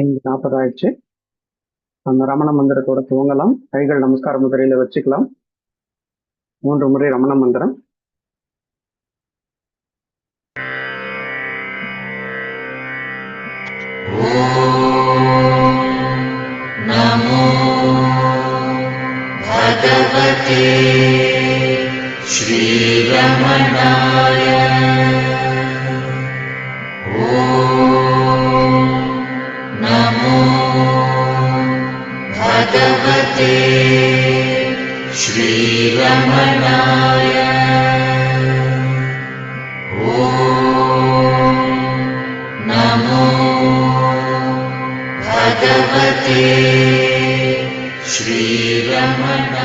ஐந்து நாற்பது ஆயிடுச்சு அந்த ரமண மந்திரத்தோட துவங்கலாம் கைகள் நமஸ்கார முதிரையில வச்சுக்கலாம் மூன்று முறை ரமண மந்திரம் नमो भगवते श्रीरमणाय भगवते श्रीरमणाय ॐ नमो भगवते श्रीरमणाय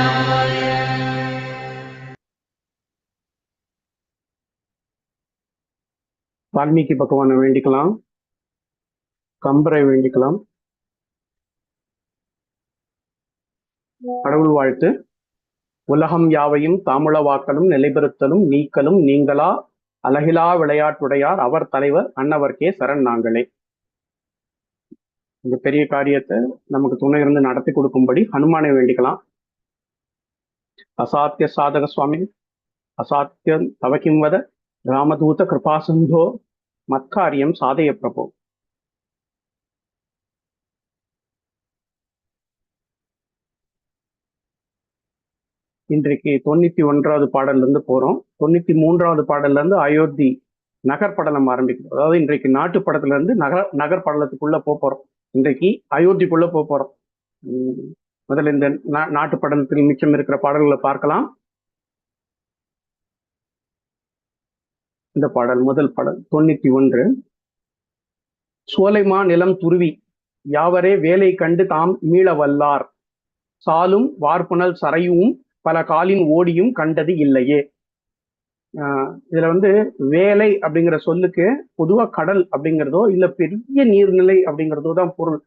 வால்மீகி பகவானை வேண்டிக்கலாம் கம்பரை வேண்டிக்கலாம் கடவுள் வாழ்த்து. உலகம் யாவையும் தாமுளவாக்கலும் நிலைபெறுத்தலும் நீக்கலும் நீங்களா? அழகிலா விளையாட்டுடையார் அவர் தலைவர் அன்னவர் கே. சரண் நாங்களே. இந்த பெரிய காரியத்தை நமக்கு துணை இருந்து நடத்தி கொடுக்கும்படி ஹனுமானை வேண்டிக்கலாம். அசாத்திய சாதக சுவாமி அசாத்தியம் தவக்கிம்வத ராமதூத கிருபாசந்தோ மத்காரியம் சாதய பிரபோ. இன்றைக்கு தொண்ணூத்தி ஒன்றாவது பாடல்ல இருந்து போறோம். தொண்ணூத்தி மூன்றாவது பாடல்ல இருந்து அயோத்தி நகர் படலம் ஆரம்பிக்கும் அதாவது இன்றைக்கு நாட்டு படத்துல இருந்து நகர் நகர் படலத்துக்குள்ள போக போறோம். இன்றைக்கு அயோத்திக்குள்ள போக போறோம். உம் முதல்ல இந்த நாட்டு படலத்தில் மிச்சம் இருக்கிற பாடல்களை பார்க்கலாம். இந்த பாடல் முதல் பாடல் தொண்ணூத்தி ஒன்று. சோலைமா நிலம் துருவி யாவரே வேலை கண்டு தாம் மீள வல்லார். சாலும் வார்ப்புணல் சரையும் பல காலின் ஓடியும் கண்டது இல்லையே. ஆஹ் இதுல வந்து வேலை அப்படிங்கிற சொல்லுக்கு பொதுவா கடல் அப்படிங்கிறதோ இல்ல பெரிய நீர்நிலை அப்படிங்கிறதோ தான் பொருள்.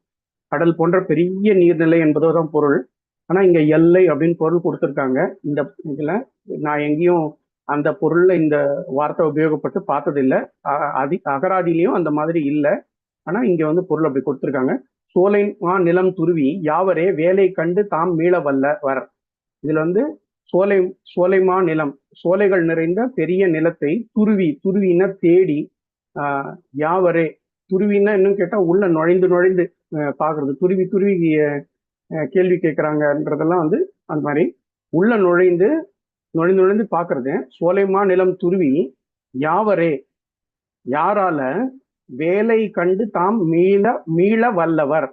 கடல் போன்ற பெரிய நீர்நிலை என்பதோ தான் பொருள். ஆனா இங்க எல்லை அப்படின்னு பொருள் கொடுத்துருக்காங்க. இந்த இதுல நான் எங்கேயும் அந்த பொருள்ல இந்த வார்த்தை உபயோகப்பட்டு பார்த்ததில்லை. அ- அதி அகராதிலையும் அந்த மாதிரி இல்லை. ஆனா இங்க வந்து பொருள் அப்படி கொடுத்துருக்காங்க. சோலை மா நிலம் துருவி யாவரே வேலை கண்டு தாம் மீள வல்ல வர். இதுல வந்து சோலை சோலைமா நிலம் சோலைகள் நிறைந்த பெரிய நிலத்தை துருவி துருவின தேடி ஆஹ் யாவரே துருவின்னா இன்னும் கேட்டா உள்ள நுழைந்து நுழைந்து பாக்குறது. துருவி துருவி கேள்வி கேட்கிறாங்கன்றதெல்லாம் வந்து அந்த மாதிரி உள்ள நுழைந்து நுழைந்து நுழைந்து பாக்குறது. சோலைமா நிலம் துருவி யாவரே யாரால வேலை கண்டு தாம் மீள மீள வல்லவர்.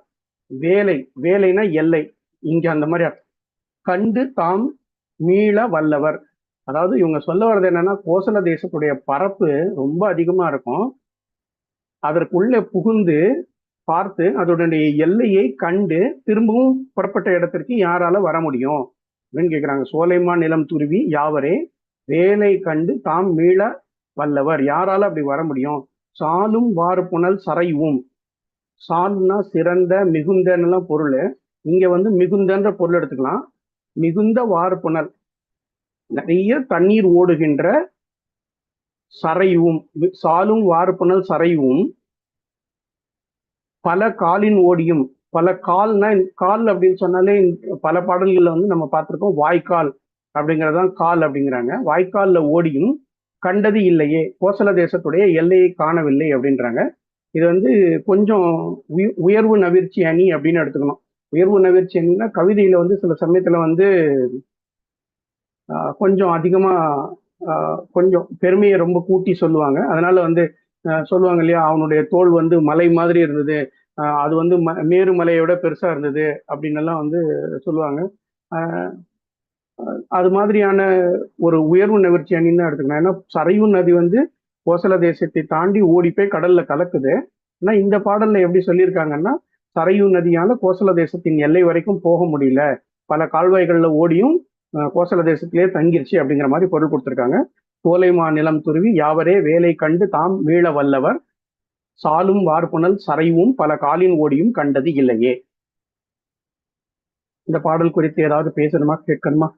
வேலை வேலைனா எல்லை. இங்க அந்த மாதிரி அர்த்தம். கண்டு தாம் மீள வல்லவர். அதாவது இவங்க சொல்ல வர்றது என்னன்னா கோசல தேசத்துடைய பரப்பு ரொம்ப அதிகமா இருக்கும். அதற்குள்ள புகுந்து பார்த்து அதனுடைய எல்லையை கண்டு திரும்பவும் புறப்பட்ட இடத்திற்கு யாரால வர முடியும்? அப்படின்னு கேக்குறாங்க. சோலைமா நிலம் துருவி யாவரே வேலை கண்டு தாம் மீள வல்லவர். யாரால அப்படி வர முடியும்? சாலும் வார்ப்புணல் சரையும் சால்னா சிறந்த மிகுந்தன்னெல்லாம் பொருள். இங்க வந்து மிகுந்தன்ற பொருள் எடுத்துக்கலாம். மிகுந்த வார்ப்புணல் நிறைய தண்ணீர் ஓடுகின்ற சரைவும் சாலும் வார்ப்புணல் சரையும் பல காலின் ஓடியும். பல கால்னா கால் அப்படின்னு சொன்னாலே பல பாடல்களில் வந்து நம்ம பார்த்திருக்கோம் வாய்க்கால் அப்படிங்கிறதான் கால் அப்படிங்கிறாங்க. வாய்க்காலில் ஓடியும் கண்டது இல்லையே கோசல தேசத்துடைய எல்லையை காணவில்லை அப்படின்றாங்க. இது வந்து கொஞ்சம் உயர்வு நவிர்ச்சி அணி அப்படின்னு எடுத்துக்கணும். உயர்வு நவிர்ச்சி என்னன்னா கவிதையில வந்து சில சமயத்துல வந்து கொஞ்சம் அதிகமா கொஞ்சம் பெருமையை ரொம்ப கூட்டி சொல்லுவாங்க. அதனால வந்து சொல்லுவாங்க இல்லையா அவனுடைய தோல் வந்து மலை மாதிரி இருந்தது அது வந்து ம- மேரு மலையோட பெருசா இருந்தது அப்படின்னு எல்லாம் வந்து சொல்லுவாங்க. அது மாதிரியான ஒரு உயர்வு நகர்ச்சி அணின்னு தான் ஏன்னா சரையு நதி வந்து கோசல தேசத்தை தாண்டி ஓடி போய் கடல்ல கலக்குது. ஆனா இந்த பாடல்ல எப்படி சொல்லியிருக்காங்கன்னா சரையு நதியால கோசல தேசத்தின் எல்லை வரைக்கும் போக முடியல. பல கால்வாய்கள்ல ஓடியும் கோசல தேசத்திலே தங்கிருச்சு அப்படிங்கிற மாதிரி பொருள் கொடுத்திருக்காங்க. கோலைமா நிலம் துருவி யாவரே வேலை கண்டு தாம் மீள வல்லவர். சாலும் வார்புணல் சரைவும் பல காலின் ஓடியும் கண்டது இல்லையே. இந்த பாடல் குறித்து ஏதாவது பேசணுமா கேட்கணுமா?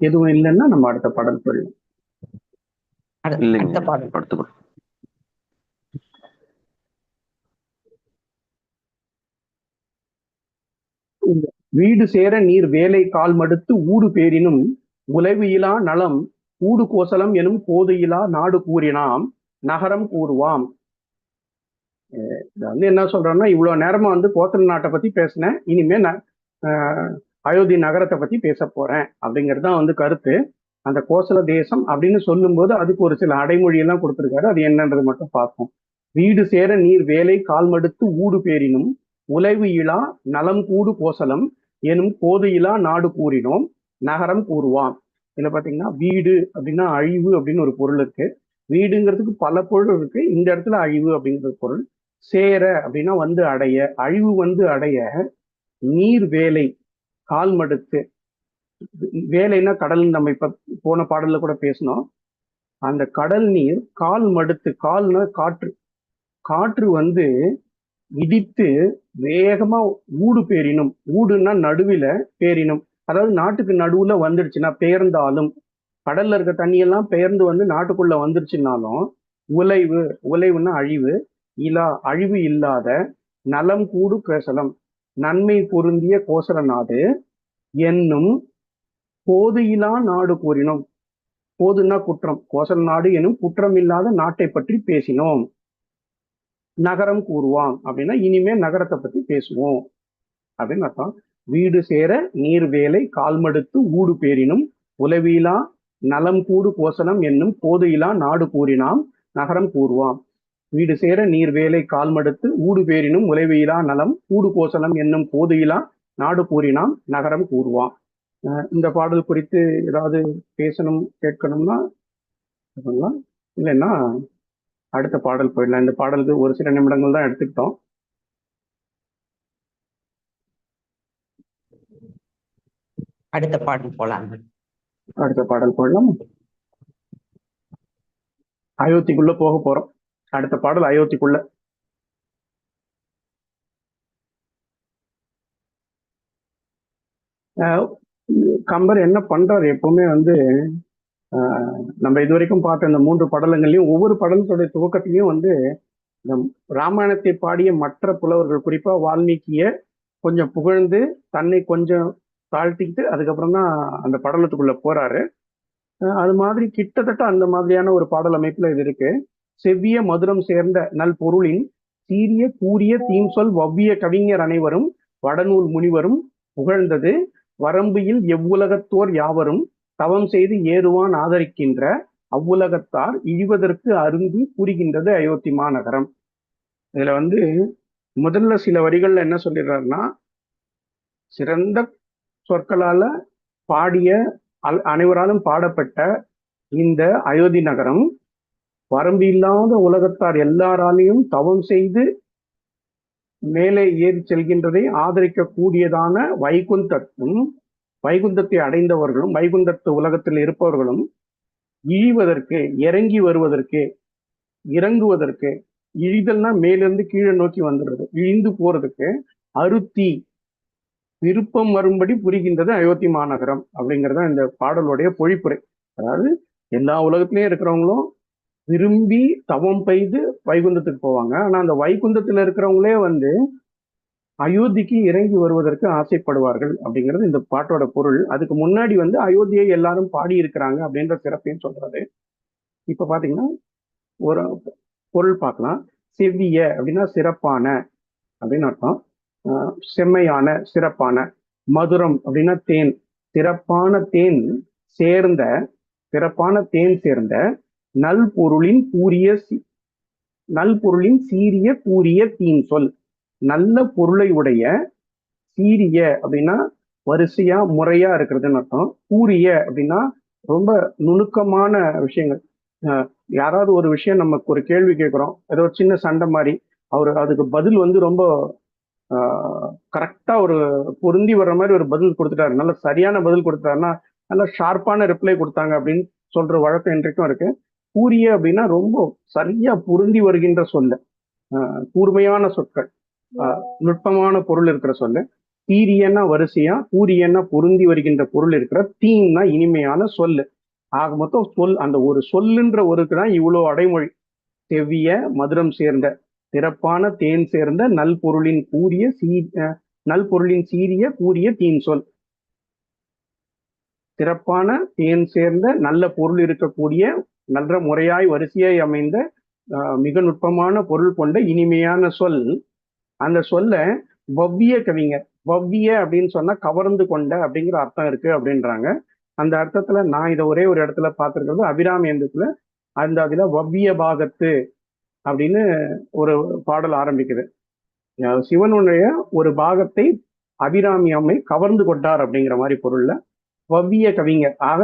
எதுவும் இல்லைன்னா நம்ம அடுத்த பாடல் போயிடலாம் அடுத்த பாடல். வீடு சேர நீர் வேலை கால் மடுத்து ஊடு பேரினும் உலைவியிலா நலம் ஊடு கோசலம் எனும் கோதையிலா நாடு கூறினாம் நகரம் கூறுவாம். இது வந்து என்ன சொல்றேன்னா இவ்வளவு நேரமா வந்து கோசல நாட்டை பத்தி பேசினேன். இனிமே அயோத்தி நகரத்தை பத்தி பேச போறேன் அப்படிங்கிறது தான் வந்து கருத்து. அந்த கோசல தேசம் அப்படின்னு சொல்லும்போது அதுக்கு ஒரு சில அடைமொழியெல்லாம் கொடுத்துருக்காரு. அது என்னன்றது மட்டும் பார்ப்போம். வீடு சேர நீர் வேலை கால் மடுத்து ஊடு பேரினும் உலைவு இலா நலம் கூடு கோசலம் எனும் கோதையிலா நாடு கூறினோம் நகரம் கூறுவான் இதுல பாத்தீங்கன்னா வீடு அப்படின்னா அழிவு அப்படின்னு ஒரு பொருள் இருக்கு. வீடுங்கிறதுக்கு பல பொருள் இருக்கு. இந்த இடத்துல அழிவு அப்படிங்கிற பொருள். சேர அப்படின்னா வந்து அடைய அழிவு வந்து அடைய நீர் வேலை கால் மடுத்து வேலைன்னா கடல் நம்ம இப்ப போன பாடல்ல கூட பேசினோம். அந்த கடல் நீர் கால் மடுத்து கால்னா காற்று. காற்று வந்து இடித்து வேகமா ஊடு பேரினும். ஊடுன்னா நடுவில் பேரினும். அதாவது நாட்டுக்கு நடுவுல வந்துடுச்சுன்னா பெயர்ந்தாலும் கடல்ல இருக்க தண்ணியெல்லாம் பெயர்ந்து வந்து நாட்டுக்குள்ள வந்துருச்சுனாலும் உலைவு உலைவுன்னா அழிவு இலா அழிவு இல்லாத நலம் கூடு பிரசலம். நன்மை பொருந்திய கோசல நாடு என்னும் போதையிலா நாடு கூறினோம். போதுன்னா குற்றம் கோசல் நாடு எனும் குற்றம் இல்லாத நாட்டை பற்றி பேசினோம். நகரம் கூறுவான் அப்படின்னா இனிமே நகரத்தை பத்தி பேசுவோம். அப்படின்னு அர்த்தம். வீடு சேர நீர் வேலை கால்மடுத்து ஊடு பேரினும் உலவிலா நலம் கூடு கோசலம் என்னும் போதையிலா நாடு கூறினாம் நகரம் கூறுவான் வீடு சேர நீர் வேலை கால்மடுத்து ஊடு பேரினும் உலவியிலா நலம் கூடு கோசலம் என்னும் போதையிலா நாடு கூறினாம் நகரம் கூறுவான் இந்த பாடல் குறித்து ஏதாவது பேசணும் கேட்கணும்னா சொல்லலாம். இல்லைன்னா அடுத்த பாடல் போயிடலாம். இந்த பாடலுக்கு ஒரு சில நிமிடங்கள் தான் எடுத்துக்கிட்டோம். அடுத்த பாடல் போலாம் அடுத்த பாடல் போடலாம் அயோத்திக்குள்ள போக போறோம். அடுத்த பாடல் அயோத்திக்குள்ள. அஹ் கம்பர் என்ன பண்றாரு எப்பவுமே வந்து நம்ம இது வரைக்கும் பார்த்த இந்த மூன்று படலங்கள்லையும் ஒவ்வொரு படலத்துடைய துவக்கத்திலையும் வந்து இந்த ராமாயணத்தை பாடிய மற்ற புலவர்கள் குறிப்பா வால்மீகிய கொஞ்சம் புகழ்ந்து தன்னை கொஞ்சம் தாழ்த்திக்கிட்டு அதுக்கப்புறம் தான் அந்த படலத்துக்குள்ள போறாரு. அது மாதிரி கிட்டத்தட்ட அந்த மாதிரியான ஒரு பாடல் அமைப்புல இது இருக்கு. செவ்விய மதுரம் சேர்ந்த நல் பொருளின் சீரிய கூரிய தீம்சொல் வவ்விய கவிஞர் அனைவரும் வடநூல் முனிவரும் புகழ்ந்தது. வரம்பியில் எவ்வுலகத்தோர் யாவரும் தவம் செய்து ஏறுவான் ஆதரிக்கின்ற அவ்வுலகத்தார் இழிவதற்கு அருந்தி கூறுகின்றது அயோத்தி மாநகரம். இதுல வந்து முதல்ல சில வரிகள்ல என்ன சொல்லிடுறாருன்னா சிறந்த சொற்களால பாடிய அல்- அனைவராலும் பாடப்பட்ட இந்த அயோத்தி நகரம் வரம்பு இல்லாத உலகத்தார் எல்லாராலையும் தவம் செய்து மேலே ஏறி செல்கின்றதை ஆதரிக்க கூடியதான வைகுந்தத்தும் வைகுந்தத்தை அடைந்தவர்களும் வைகுந்தத்து உலகத்தில் இருப்பவர்களும் இழிவதற்கு இறங்கி வருவதற்கு இறங்குவதற்கு இழிதல்னா மேலிருந்து கீழே நோக்கி வந்துடுறது. இழிந்து போறதுக்கு அருத்தி விருப்பம் வரும்படி புரிகின்றது அயோத்தி மாநகரம் அப்படிங்கிறது தான் இந்த பாடலுடைய பொழிப்புரை. அதாவது எல்லா உலகத்திலையும் இருக்கிறவங்களும் விரும்பி தவம் பெய்து வைகுந்தத்துக்கு போவாங்க. ஆனா அந்த வைகுந்தத்துல இருக்கிறவங்களே வந்து அயோத்திக்கு இறங்கி வருவதற்கு ஆசைப்படுவார்கள் அப்படிங்கிறது இந்த பாட்டோட பொருள். அதுக்கு முன்னாடி வந்து அயோத்தியை எல்லாரும் பாடி இருக்கிறாங்க அப்படின்ற சிறப்பையும் சொல்றது. இப்ப பாத்தீங்கன்னா ஒரு பொருள் பார்க்கலாம். செவ்விய அப்படின்னா சிறப்பான அப்படின்னு அர்த்தம். செம்மையான சிறப்பான. மதுரம் அப்படின்னா தேன். சிறப்பான தேன் சேர்ந்த சிறப்பான தேன் சேர்ந்த நல் பொருளின் கூறிய நல்பொருளின் சீரிய கூறிய தீன் சொல் நல்ல பொருளை உடைய சீரிய அப்படின்னா வரிசையா முறையா இருக்கிறதுன்னு அர்த்தம். கூறிய அப்படின்னா ரொம்ப நுணுக்கமான விஷயங்கள். யாராவது ஒரு விஷயம் நமக்கு ஒரு கேள்வி கேட்குறோம். ஏதோ ஒரு சின்ன சண்டை மாதிரி அவர் அதுக்கு பதில் வந்து ரொம்ப கரெக்டாக ஒரு பொருந்தி வர்ற மாதிரி ஒரு பதில் கொடுத்துட்டாரு. நல்ல சரியான பதில் கொடுத்தாருன்னா நல்ல ஷார்ப்பான ரிப்ளை கொடுத்தாங்க அப்படின்னு சொல்ற வழக்கம் இன்றைக்கும் இருக்கு. கூறிய அப்படின்னா ரொம்ப சரியா பொருந்தி வருகின்ற சொல்ல. கூர்மையான சொற்கள். நுட்பமான பொருள் இருக்கிற சொல்லு. தீரியன்னா வரிசையா கூரியன்னா பொருந்தி வருகின்ற பொருள் இருக்கிற தீம்னா இனிமையான சொல்லு. ஆக மொத்தம் சொல் அந்த ஒரு சொல்லுன்ற ஒருக்கு தான் இவ்வளவு அடைமொழி. செவ்விய மதுரம் சேர்ந்த சிறப்பான தேன் சேர்ந்த நல் பொருளின் கூறிய சீ அஹ், நல் பொருளின் சீரிய கூறிய தீன் சொல். சிறப்பான தேன் சேர்ந்த நல்ல பொருள் இருக்கக்கூடிய நல்ல முறையாய் வரிசையாய் அமைந்த மிக நுட்பமான பொருள் கொண்ட இனிமையான சொல். அந்த சொல்ல வவ்விய கவிஞர் வவ்விய அப்படின்னு சொன்னா கவர்ந்து கொண்ட அப்படிங்கிற அர்த்தம் இருக்கு அப்படின்றாங்க. அந்த அர்த்தத்துல நான் இதை ஒரே ஒரு இடத்துல பார்த்துருக்கிறது அபிராமி எந்தத்துல அந்த அதுல வவ்விய பாகத்து அப்படின்னு ஒரு பாடல் ஆரம்பிக்குது. சிவனுடைய ஒரு பாகத்தை அபிராமி அம்மை கவர்ந்து கொண்டார் அப்படிங்கிற மாதிரி பொருள்ல வவ்விய கவிஞர். ஆக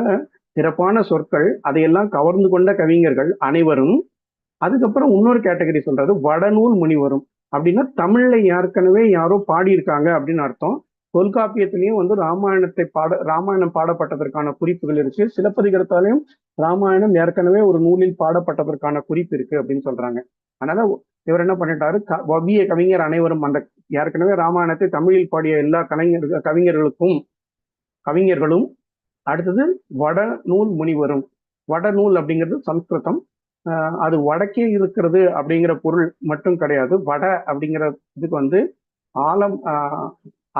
சிறப்பான சொற்கள் அதையெல்லாம் கவர்ந்து கொண்ட கவிஞர்கள் அனைவரும் அதுக்கப்புறம் இன்னொரு கேட்டகரி சொல்றது வடநூல் முனிவரும். அப்படின்னா தமிழ்ல ஏற்கனவே யாரோ பாடியிருக்காங்க அப்படின்னு அர்த்தம். தொல்காப்பியத்திலையும் வந்து ராமாயணத்தை பாட ராமாயணம் பாடப்பட்டதற்கான குறிப்புகள் இருக்கு. சிலப்பதிகாரத்தாலையும் ராமாயணம் ஏற்கனவே ஒரு நூலில் பாடப்பட்டதற்கான குறிப்பு இருக்கு அப்படின்னு சொல்றாங்க. அதனால இவர் என்ன பண்ணிட்டாரு? க- கவிஞர் அனைவரும் அந்த ஏற்கனவே ராமாயணத்தை தமிழில் பாடிய எல்லா கலைஞர் கவிஞர்களுக்கும் கவிஞர்களும் அடுத்தது வட நூல் முனிவரும். வடநூல் அப்படிங்கிறது சம்ஸ்கிருதம். அது வடக்கே இருக்கிறது அப்படிங்கிற பொருள் மட்டும் கிடையாது. வட அப்படிங்கிற இதுக்கு வந்து ஆலம்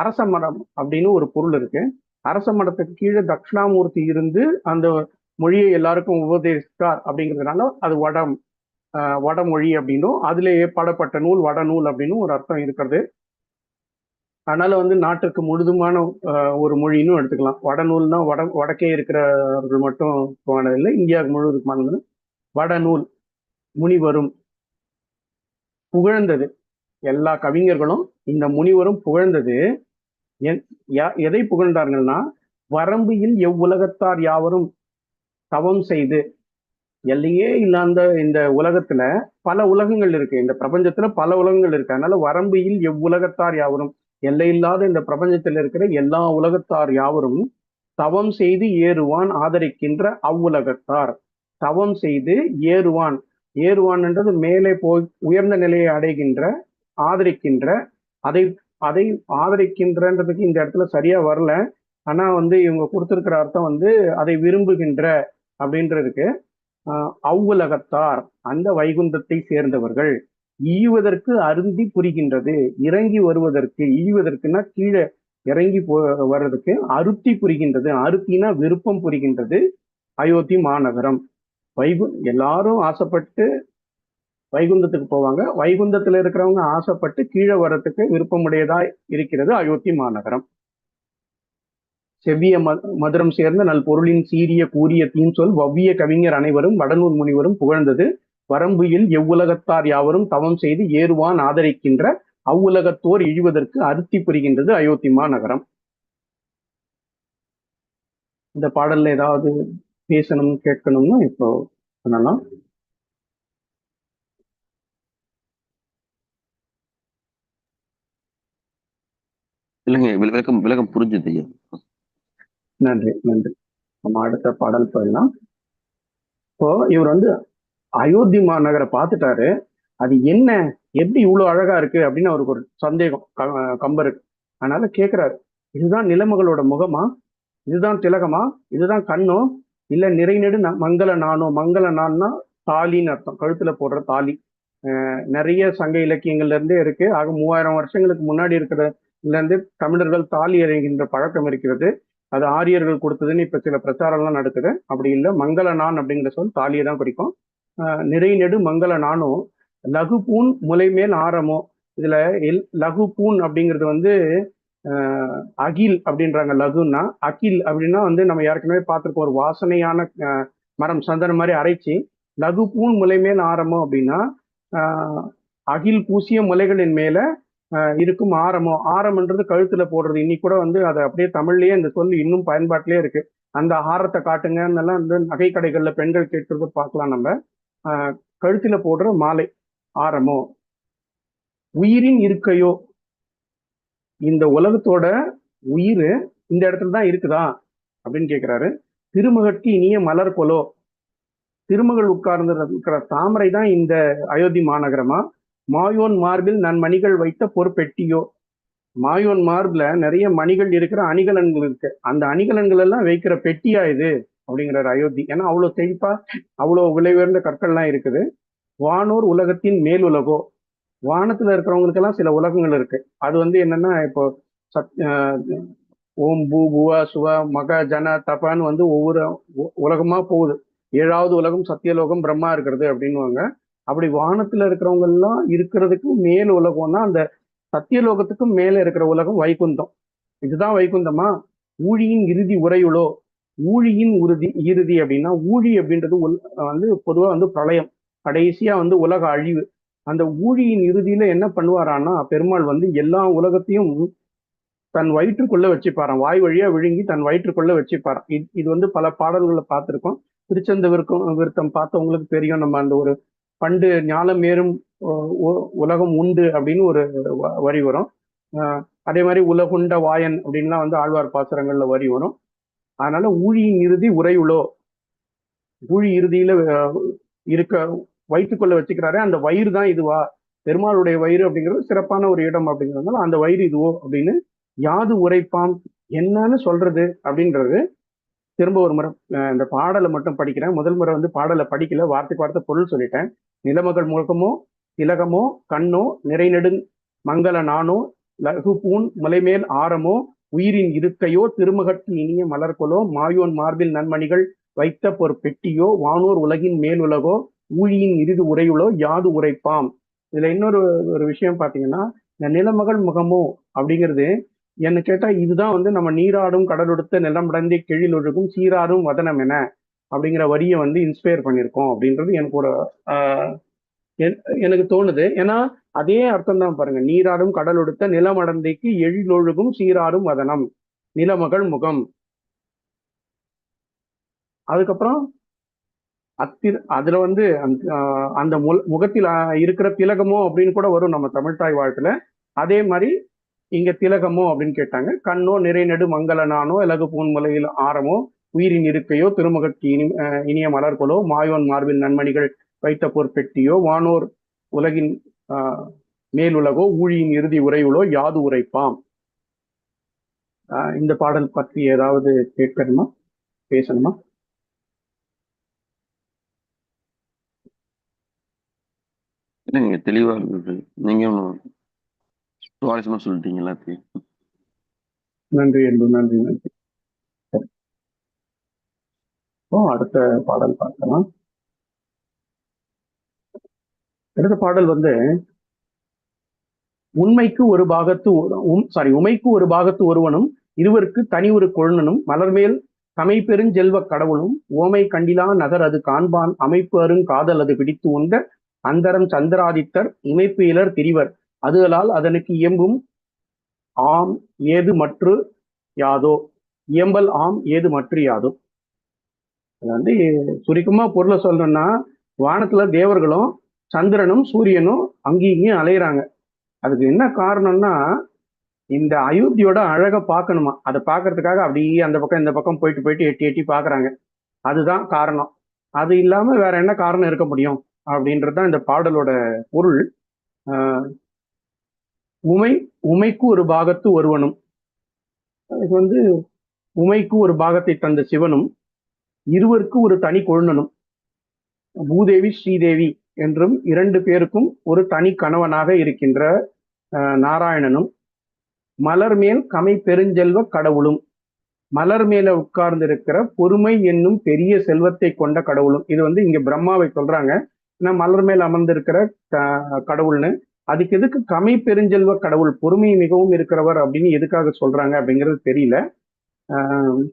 அரச மடம் அப்படின்னு ஒரு பொருள் இருக்கு. அரச மடத்துக்கு கீழே தட்சிணாமூர்த்தி இருந்து அந்த மொழியை எல்லாருக்கும் உபதேசித்தார் அப்படிங்கிறதுனால அது வடம் வடமொழி அப்படின்னும். அதிலேயே பாடப்பட்ட நூல் வடநூல் அப்படின்னு ஒரு அர்த்தம் இருக்கிறது. அதனால வந்து நாட்டிற்கு முழுதுமான ஒரு மொழின்னு எடுத்துக்கலாம். வடநூல்னா வட வடக்கே இருக்கிறவர்கள் மட்டும் போனதில்லை. இந்தியாவுக்கு முழுவதுக்குமானது வடநூல் முனிவரும் புகழ்ந்தது. எல்லா கவிஞர்களும் இந்த முனிவரும் புகழ்ந்தது. என்- யா- எதை புகழ்ந்தார்கள்னா வரம்பியில் எவ்வுலகத்தார் யாவரும் தவம் செய்து எல்லையே இல்லாத இந்த உலகத்துல பல உலகங்கள் இருக்கு. இந்த பிரபஞ்சத்துல பல உலகங்கள் இருக்கு. அதனால வரம்பியில் எவ்வுலகத்தார் யாவரும் எல்லையில்லாத இந்த பிரபஞ்சத்தில் இருக்கிற எல்லா உலகத்தார் யாவரும் தவம் செய்து ஏறுவான் ஆதரிக்கின்ற அவ்வுலகத்தார். தவம் செய்து ஏறுவான். ஏறுவான்ன்றது மேலே போய் உயர்ந்த நிலையை அடைகின்ற ஆதரிக்கின்ற அதை அதை ஆதரிக்கின்றன்றதுக்கு இந்த இடத்துல சரியா வரல. ஆனா வந்து இவங்க கொடுத்துருக்கிற அர்த்தம் வந்து அதை விரும்புகின்ற அப்படின்றதுக்கு அவ்வுலகத்தார் அந்த வைகுந்தத்தை சேர்ந்தவர்கள். ஈவதற்கு அருந்தி புரிகின்றது. இறங்கி வருவதற்கு ஈவதற்குன்னா கீழே இறங்கி போ வர்றதுக்கு அருத்தி புரிகின்றது. அருத்தினா விருப்பம் புரிகின்றது. அயோத்தி மாநகரம். வைகு எல்லாரும் ஆசைப்பட்டு வைகுந்தத்துக்கு போவாங்க. வைகுந்தத்துல இருக்கிறவங்க ஆசைப்பட்டு கீழே வர்றதுக்கு விருப்பமுடையதா இருக்கிறது அயோத்தி மாநகரம். செவ்விய ம- மதுரம் சேர்ந்த நல் பொருளின் சீரிய கூறிய தீன் சொல் வவ்விய கவிஞர் அனைவரும் வடநூல் முனிவரும் புகழ்ந்தது. வரம்புயில் எவ்வுலகத்தார் யாவரும் தவம் செய்து ஏறுவான் ஆதரிக்கின்ற அவ்வுலகத்தோர் இழிவதற்கு அருத்தி புரிகின்றது அயோத்தி மாநகரம் இந்த பாடல்ல ஏதாவது பேசணும் கேட்கணும்னா இப்போ பண்ணலாம். இல்லைங்க விளக்கம் விளக்கம் புரிஞ்சுது நன்றி நன்றி. நம்ம அடுத்த பாடல் போயிடலாம் இப்போ இவர் வந்து அயோத்தி மாநகரை பார்த்துட்டாரு. அது என்ன? எப்படி இவ்வளோ அழகா இருக்கு? அப்படின்னு அவருக்கு ஒரு சந்தேகம். க- கம்பருக்கு. அதனால கேட்கிறாரு இதுதான் நிலமகளோட முகமா? இதுதான் திலகமா? இதுதான் கண்ணோ? இல்ல நிறைநெடு ந- மங்கள நானோ? மங்கள நான்னா தாலின்னு அர்த்தம். கழுத்துல போடுற தாலி நிறைய சங்க இலக்கியங்கள்ல இருந்தே இருக்கு. ஆக மூவாயிரம் வருஷங்களுக்கு முன்னாடி இருக்கிறதுல இருந்து தமிழர்கள் தாலி அறிகின்ற பழக்கம் இருக்கிறது. அது ஆரியர்கள் கொடுத்ததுன்னு இப்ப சில பிரச்சாரம்லாம் நடக்குது. அப்படி இல்லை. மங்கள நான் அப்படிங்கிற சொல் தாலியை தான் குறிக்கும். நிறைநெடு மங்கள நானும் லகு பூன் முலை ஆரமோ. இதுல எல் லகு பூன் அப்படிங்கிறது வந்து அகில் அப்படின்றாங்க லகுன்னா அகில் அப்படின்னா வந்து நம்ம ஏற்கனவே பார்த்துருக்கோம் ஒரு வாசனையான மரம் சந்தனம் மாதிரி அரைச்சி லகு பூன் முலை ஆரமோ அப்படின்னா அகில் பூசிய முலைகளின் மேல இருக்கும் ஆரமோ. ஆரம்ன்றது கழுத்துல போடுறது. இன்னைக்கு கூட வந்து அதை அப்படியே தமிழ்லயே இந்த சொல் இன்னும் பயன்பாட்டிலே இருக்கு. அந்த ஆரத்தை காட்டுங்கன்னெல்லாம் வந்து நகை கடைகள்ல பெண்கள் கேட்கறத பார்க்கலாம் நம்ம. கழுத்துல போடுற மாலை ஆரமோ? உயிரின் இருக்கையோ? இந்த உலகத்தோட உயிர் இந்த இடத்துல தான் இருக்குதா? அப்படின்னு கேட்குறாரு திருமகற்கு இனிய மலர் கொலோ? திருமகள் உட்கார்ந்து இருக்கிற தாமரை தான் இந்த அயோத்தி மாநகரமா? மாயோன் மார்பில் நான் மணிகள் வைத்த பொறுப்பெட்டியோ? மாயோன் மார்பில் நிறைய மணிகள் இருக்கிற அணிகலன்கள் இருக்கு. அந்த அணிகலன்கள் எல்லாம் வைக்கிற பெட்டியா இது? அப்படிங்கிறார் அயோத்தி. ஏன்னா அவ்வளவு செழிப்பா அவ்வளவு விலை உயர்ந்த கற்கள்லாம் இருக்குது. வானோர் உலகத்தின் மேல் உலகோ. வானத்துல இருக்கிறவங்களுக்கெல்லாம் சில உலகங்கள் இருக்கு. அது வந்து என்னன்னா இப்போ சத் ஆஹ் ஓம் பூ புவ சுவ மக ஜன தபன்னு வந்து ஒவ்வொரு உ- உலகமா போகுது. ஏழாவது உலகம் சத்தியலோகம் பிரம்மா இருக்கிறது அப்படின்னுவாங்க. அப்படி வானத்துல இருக்கிறவங்க எல்லாம் இருக்கிறதுக்கு மேல் உலகம்னா அந்த சத்தியலோகத்துக்கும் மேல இருக்கிற உலகம் வைகுந்தம். இதுதான் வைகுந்தமா? ஊழியின் இறுதி உரையுளோ ஊழியின் உறுதி இறுதி அப்படின்னா ஊழி அப்படின்றது உல்- வந்து பொதுவா வந்து பிரளயம். கடைசியா வந்து உலக அழிவு. அந்த ஊழியின் இறுதியில என்ன பண்ணுவாரான்னா பெருமாள் வந்து எல்லா உலகத்தையும் தன் வயிற்றுக்குள்ள வச்சுப்பாராம். வாய் வழியா விழுங்கி தன் வயிற்றுக்குள்ள வச்சுப்பாராம். இது இது வந்து பல பாடல்களை பார்த்துருக்கோம். திருச்சந்த விருக்கம் விருத்தம் பார்த்தவங்களுக்கு தெரியும். நம்ம அந்த ஒரு பண்டு ஞானம் ஏறும் உ- உலகம் உண்டு அப்படின்னு ஒரு வ- வரி வரும். அதே மாதிரி உலகுண்ட வாயன் அப்படின்லாம் வந்து ஆழ்வார் பாசுரங்கள்ல வரி வரும். அதனால ஊழியின் இறுதி உரையுளோ ஊழி இறுதியில இருக்க வைத்துக்கொள்ள வச்சுக்கிறாரு அந்த வயிறு தான் இதுவா? பெருமாளுடைய வயிறு அப்படிங்கிறது சிறப்பான ஒரு இடம் அப்படிங்கிறதுனால அந்த வயிறு இதுவோ? அப்படின்னு யாது உரைப்பாம் என்னன்னு சொல்றது அப்படின்றது திரும்ப ஒரு முறை இந்த பாடலை மட்டும் படிக்கிறேன். முதல் முறை வந்து பாடலை படிக்கல வார்த்தைக்கு வார்த்தை பொருள் சொல்லிட்டேன். நிலமகள் முழக்கமோ திலகமோ கண்ணோ நிறைநெடுங் மங்கள நானோ லகு பூன் முலைமேல் ஆரமோ உயிரின் இருக்கையோ திருமகற்கு இனிய மலர்கொலோ மாயோன் மார்பில் நன்மணிகள் வைத்த பொற் பெட்டியோ வானோர் உலகின் மேலுலகோ ஊழியின் இறுதி உரையுளோ யாது உரைப்பாம். இதுல இன்னொரு ஒரு விஷயம் பாத்தீங்கன்னா இந்த நிலமகள் முகமோ அப்படிங்கிறது என்ன கேட்டா இதுதான் வந்து நம்ம நீராடும் கடலொடுத்த நிலமடந்தே கெழில் ஒழுகும் சீராடும் வதனம் என அப்படிங்கிற வரியை வந்து இன்ஸ்பயர் பண்ணியிருக்கோம் அப்படின்றது எனக்கு ஒரு என்- எனக்கு தோணுது. ஏன்னா அதே அர்த்தம் தான் பாருங்க. நீராடும் கடல் உடுத்த நிலமடந்தைக்கு எழிலொழுகும் சீராடும் வதனம். நிலமகள் முகம். அதுக்கப்புறம் அத்தி அதுல வந்து அந்த முகத்தில் இருக்கிற திலகமோ அப்படின்னு கூட வரும் நம்ம தமிழ்தாய் வாழ்த்துல. அதே மாதிரி இங்க திலகமோ அப்படின்னு கேட்டாங்க. கண்ணோ நிறைநெடு மங்களனானோ இலகு பூன்மலையில் ஆரமோ உயிரின் இருக்கையோ திருமுகற்கு இனி இனிய மலர்களோ மாயோன் மார்பில் நன்மணிகள் வைத்த பொற்பெட்டியோ வானோர் உலகின் மேலுலகோ ஊழியின் இறுதி உரையுளோ யாது உரைப்பாம். இந்த பாடல் பற்றி ஏதாவது கேட்கணுமா? பேசணுமா? இல்லைங்க தெளிவா இருந்தது நீங்க சுவாரஸ்யமா சொல்லிட்டீங்க எல்லாத்தையும். நன்றி என்று நன்றி நன்றி. இப்போ அடுத்த பாடல் பார்க்கலாம். அடுத்த பாடல் வந்து உண்மைக்கு ஒரு பாகத்து சாரி உமைக்கு ஒரு பாகத்து ஒருவனும் இருவருக்கு தனி ஒரு கொழுனனும் மலர்மேல் தமை பெருஞ்செல்வ கடவுளும் ஓமை கண்டிலா நகர் அது காண்பான் அமைப்பு அருங் காதல் அது பிடித்து உண்ட அந்தரம் சந்திராதித்தர் இமைப்பு இலர் திரிவர் அதுகளால் அதனுக்கு இயம்பும் ஆம் ஏது மற்று யாதோ இயம்பல் ஆம் ஏது மற்று யாதோ. அது வந்து சுருக்கமா பொருளை சொல்றேன்னா வானத்துல தேவர்களும் சந்திரனும் சூரியனும் அங்கேயும் இங்கேயும் அலையிறாங்க. அதுக்கு என்ன காரணம்னா இந்த அயோத்தியோட அழகை பார்க்கணுமா? அதை பார்க்கறதுக்காக அப்படியே அந்த பக்கம் இந்த பக்கம் போயிட்டு போயிட்டு எட்டி எட்டி பார்க்குறாங்க. அதுதான் காரணம். அது இல்லாமல் வேற என்ன காரணம் இருக்க முடியும்? அப்படின்றது தான் இந்த பாடலோட பொருள். ஆஹ் உமை உமைக்கு ஒரு பாகத்து ஒருவனும். இது வந்து உமைக்கு ஒரு பாகத்தை தந்த சிவனும் இருவருக்கு ஒரு தனி கொழுந்தனும். பூதேவி ஸ்ரீதேவி என்றும் இரண்டு பேருக்கும் ஒரு தனி கணவனாக இருக்கின்ற நாராயணனும் மலர் மேல் கமை பெருஞ்செல்வ கடவுளும் மலர் மேல உட்கார்ந்திருக்கிற பொறுமை என்னும் பெரிய செல்வத்தை கொண்ட கடவுளும். இது வந்து இங்க பிரம்மாவை சொல்றாங்க. ஏன்னா மலர் மேல் அமர்ந்திருக்கிற க- கடவுள்னு அதுக்கு எதுக்கு கமை பெருஞ்செல்வ கடவுள் பொறுமை மிகவும் இருக்கிறவர் அப்படின்னு எதுக்காக சொல்றாங்க அப்படிங்கிறது தெரியல. ஆஹ்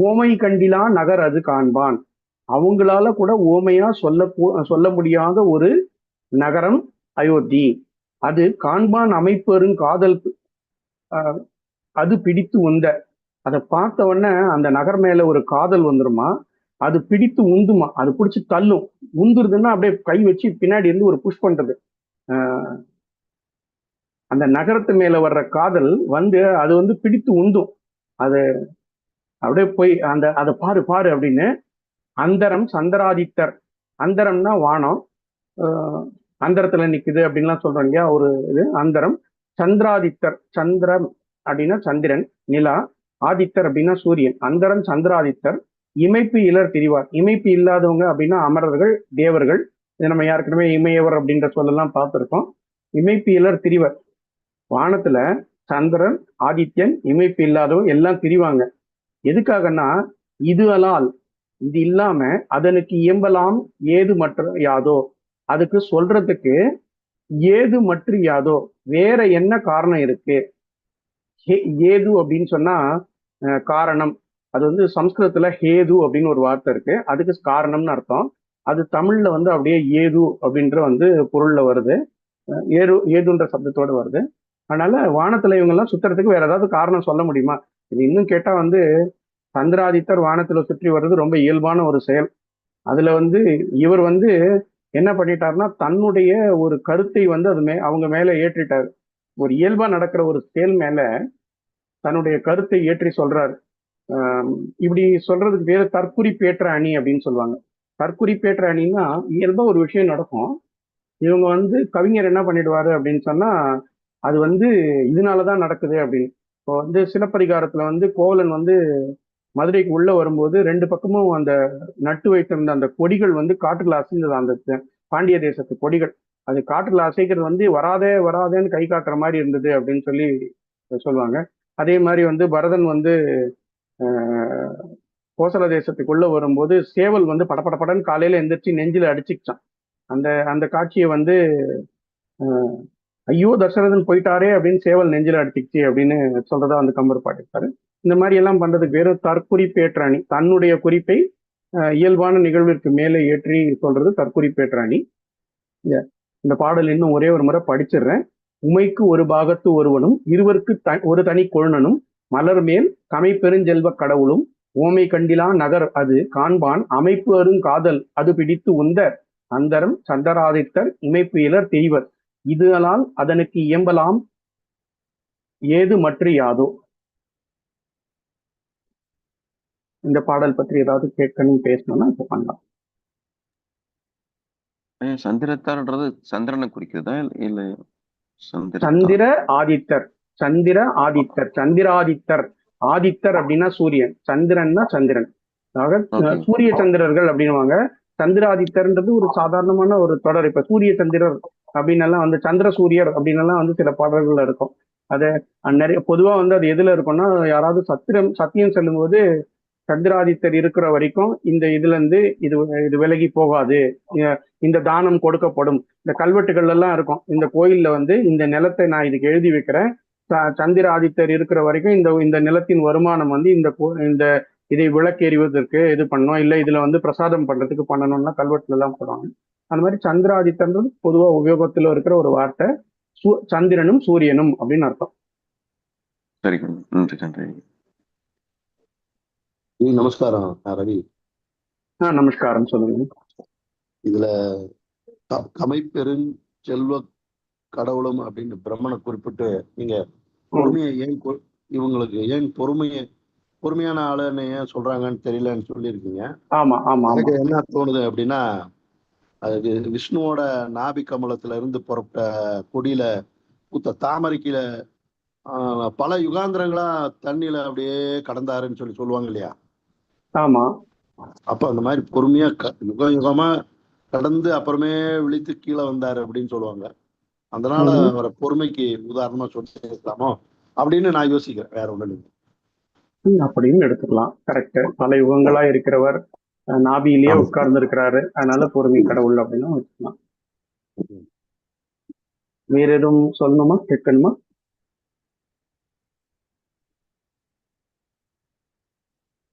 ஓமை கண்டிலா நகர் அது காண்பான். அவங்களால கூட ஓமையா சொல்ல போ- சொல்ல முடியாத ஒரு நகரம் அயோத்தி. அது காண்பான் அமைப்பெரும் காதல் அது பிடித்து உந்த. அதை பார்த்த உடனே அந்த நகர் மேல ஒரு காதல் வந்துருமா? அது பிடித்து உந்துமா? அது பிடிச்சி தள்ளும். உந்துருதுன்னா அப்படியே கை வச்சு பின்னாடி இருந்து ஒரு புஷ் பண்றது. அந்த நகரத்து மேல வர்ற காதல் வந்து அது வந்து பிடித்து உந்தும். அது அப்படியே போய் அந்த அதை பாரு பாரு அப்படின்னு அந்தரம் சந்திராதித்தர். அந்தரம்னா வானம். ஆஹ் அந்தரத்துல நிக்குது அப்படின்லாம் சொல்றோம் இல்லையா? ஒரு இது அந்தரம். சந்திராதித்தர் சந்திரம் அப்படின்னா சந்திரன் நிலா. ஆதித்தர் அப்படின்னா சூரியன். அந்தரம் சந்திராதித்தர். இமைப்பு இலர் திரிவார். இமைப்பு இல்லாதவங்க அப்படின்னா அமரர்கள் தேவர்கள். இது நம்ம யாருக்குமே இமையவர் அப்படின்ற சொல்லலாம் பார்த்துருக்கோம். இமைப்பு இலர் திரிவர். வானத்துல சந்திரன் ஆதித்யன் இமைப்பு இல்லாதவங்க எல்லாம் திரிவாங்க. எதுக்காகன்னா இது அலால். இது இல்லாம அதனுக்கு இயம்பலாம் ஏது மற்ற யாதோ. அதுக்கு சொல்றதுக்கு ஏது மற்ற யாதோ. வேற என்ன காரணம் இருக்கு? ஹே- ஏது அப்படின்னு சொன்னா காரணம். அது வந்து சம்ஸ்கிருதத்துல ஹேது அப்படின்னு ஒரு வார்த்தை இருக்கு. அதுக்கு காரணம்னு அர்த்தம். அது தமிழ்ல வந்து அப்படியே ஏது அப்படின்ற வந்து பொருள்ல வருது. ஏது ஏதுன்ற சப்தத்தோட வருது. அதனால வானத்துல இவங்க எல்லாம் சுத்துறதுக்கு வேற ஏதாவது காரணம் சொல்ல முடியுமா? இது இன்னும் கேட்டா வந்து சந்திராதித்தர் வானத்துல சுற்றி வர்றது ரொம்ப இயல்பான ஒரு செயல். அதுல வந்து இவர் வந்து என்ன பண்ணிட்டாருன்னா தன்னுடைய ஒரு கருத்தை வந்து அது மே அவங்க மேல ஏற்றிட்டார். ஒரு இயல்பா நடக்கிற ஒரு செயல் மேல தன்னுடைய கருத்தை ஏற்றி சொல்றாரு. இப்படி சொல்றதுக்கு பேர் தற்குறிப்பேற்ற அணி அப்படின்னு சொல்லுவாங்க. தற்குறிப்பேற்ற அணின்னா இயல்பா ஒரு விஷயம் நடக்கும். இவங்க வந்து கவிஞர் என்ன பண்ணிடுவாரு அப்படின்னு சொன்னா அது வந்து இதனாலதான் நடக்குது அப்படின்னு. இப்போ வந்து சிலப்பதிகாரத்துல வந்து கோவலன் வந்து மதுரைக்கு உள்ள வரும்போது ரெண்டு பக்கமும் அந்த நட்டு வைத்திருந்த அந்த கொடிகள் வந்து காற்றுல அசைந்தது. அந்த பாண்டிய தேசத்து கொடிகள். அது காற்றுல அசைக்கிறது வந்து வராதே வராதேன்னு கை காட்டுற மாதிரி இருந்தது அப்படின்னு சொல்லி சொல்லுவாங்க. அதே மாதிரி வந்து பரதன் வந்து கோசல தேசத்துக்குள்ள வரும்போது சேவல் வந்து படபடபடன்னு காலையில எந்திரிச்சு நெஞ்சில அடிச்சுக்கிச்சான் அந்த அந்த காட்சியை வந்து ஐயோ தசரதன் போயிட்டாரே அப்படின்னு சேவல் நெஞ்சில அடிச்சுக்கிச்சு அப்படின்னு சொல்றதா வந்து கம்பர் பாட்டிருக்காரு இந்த மாதிரி எல்லாம் பண்றதுக்கு வெறும் தற்குறிப்பேற்றாணி. தன்னுடைய குறிப்பை ஆஹ், இயல்பான நிகழ்விற்கு மேலே ஏற்றி சொல்றது தற்குறிப்பேற்றாணி. இந்த- பாடல் இன்னும் ஒரே ஒரு முறை படிச்சிடுறேன். உமைக்கு ஒரு பாகத்து ஒருவனும் இருவருக்கு த- ஒரு தனி கொழுனனும் மலர் மேல் கமை பெருஞ்செல்வ கடவுளும் ஓமை கண்டிலா நகர் அது காண்பான் அமைப்பு அருங் காதல் அது பிடித்து உந்த அந்தரம் சந்தராதித்தர் இமைப்பு இலர் தெய்வர். இதுகளால் அதனுக்கு இயம்பலாம் ஏது மற்ற யாதோ. இந்த பாடல் பற்றி ஏதாவது கேட்கணும் பேசணும்னா இப்ப பண்ணலாம். சந்திரத்தார்ன்றது சந்திரனை குறிக்கிறதா இல்ல- சந்திர ஆதித்தர். சந்திர ஆதித்தர். சந்திராதித்தர். ஆதித்தர் அப்படின்னா சூரியன். சந்திரன்னா சந்திரன். சூரிய சந்திரர்கள் அப்படின்னுவாங்க. சந்திராதித்தர்ன்றது ஒரு சாதாரணமான ஒரு தொடர். இப்ப சூரிய சந்திரர் அப்படின்னு எல்லாம் வந்து சந்திர சூரியர் அப்படின்னு எல்லாம் வந்து சில பாடல்கள்ல இருக்கும். அது நிறைய பொதுவா வந்து அது எதுல இருக்கும்னா யாராவது சத்திரம் சத்தியம் சொல்லும்போது சந்திராதித்தர் இருக்கிற வரைக்கும் இந்த இதுல இருந்து இது இது விலகி போகாது. இந்த தானம் கொடுக்கப்படும். இந்த கல்வெட்டுகள் எல்லாம் இருக்கும். இந்த கோயில்ல வந்து இந்த நிலத்தை நான் இதுக்கு எழுதி வைக்கிறேன். சந்திராதித்தர் இருக்கிற வரைக்கும் இந்த இந்த நிலத்தின் வருமானம் வந்து இந்த கோ- இந்த இதை விளக்கெறிவதற்கு இது பண்ணணும். இல்ல இதுல வந்து பிரசாதம் பண்றதுக்கு பண்ணணும்னா கல்வெட்டுல எல்லாம் போடுவாங்க. அந்த மாதிரி சந்திராதித்தன்றது பொதுவா உபயோகத்துல இருக்கிற ஒரு வார்த்தை. சூ- சந்திரனும் சூரியனும் அப்படின்னு அர்த்தம். சரிங்க. நன்றி நன்றி. நமஸ்காரம் ரவி. நமஸ்காரம் சொல்லுங்க. இதுல கமைப்பெருஞ் செல்வ கடவுளும் அப்படின்னு பிரம்மனை குறிப்பிட்டு நீங்க பொறுமையை ஏன் இவங்களுக்கு ஏன் பொறுமையை பொறுமையான ஆளுன்னு ஏன் சொல்றாங்கன்னு தெரியலன்னு சொல்லியிருக்கீங்க. ஆமா ஆமா எனக்கு என்ன தோணுது அப்படின்னா அது விஷ்ணுவோட நாபி கமலத்துல இருந்து புறப்பட்ட கொடியில பூத்த தாமரைக்கில பல யுகாந்திரங்களா தண்ணியில அப்படியே கடந்தாருன்னு சொல்லி சொல்லுவாங்க இல்லையா? ஆமா. அப்ப அந்த மாதிரி பொறுமையா யுகம் யுகமா கடந்து அப்புறமே விழித்து கீழே வந்தாரு அப்படின்னு சொல்லுவாங்க. அதனால. அவரை பொறுமைக்கு உதாரணமா சொல்லியிருக்கலாமோ அப்படின்னு நான் யோசிக்கிறேன் வேற ஒண்ணு இல்லைங்க. ம், அப்படின்னு எடுத்துக்கலாம். கரெக்ட் பல யுகங்களா இருக்கிறவர் நாபியிலேயே. உட்கார்ந்து இருக்கிறாரு அதனால பொறுமை கடவுள் அப்படின்னு வச்சுக்கலாம். வேற எதுவும் சொல்லணுமா? கேட்கணுமா?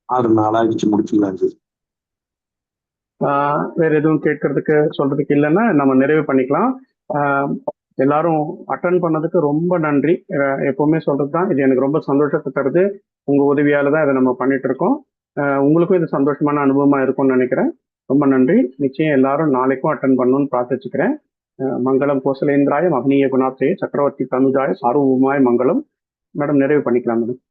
ஆறு நாளாகிச்சு முடிச்சுக்கலாம் சார் ஆஹ் வேற எதுவும் கேட்கறதுக்கு சொல்றதுக்கு இல்லைன்னா நம்ம நிறைவு பண்ணிக்கலாம். ஆஹ் எல்லாரும் அட்டன் பண்ணதுக்கு ரொம்ப நன்றி. எப்பவுமே சொல்றது தான் இது எனக்கு ரொம்ப சந்தோஷத்தை தருது. உங்க உதவியால தான் இதை நம்ம பண்ணிட்டு இருக்கோம். ஆஹ் உங்களுக்கும் இது சந்தோஷமான அனுபவமா இருக்கும்னு நினைக்கிறேன். ரொம்ப நன்றி. நிச்சயம் எல்லாரும் நாளைக்கும் அட்டன் பண்ணணும்னு பிரார்த்திச்சுக்கிறேன். ஆஹ் மங்களம் கோசலேந்திராய மகனீய குணாத்ரே சக்கரவர்த்தி தனுஜாய சார்வமாய மங்களம். மேடம் நிறைவு பண்ணிக்கலாம் மேடம்.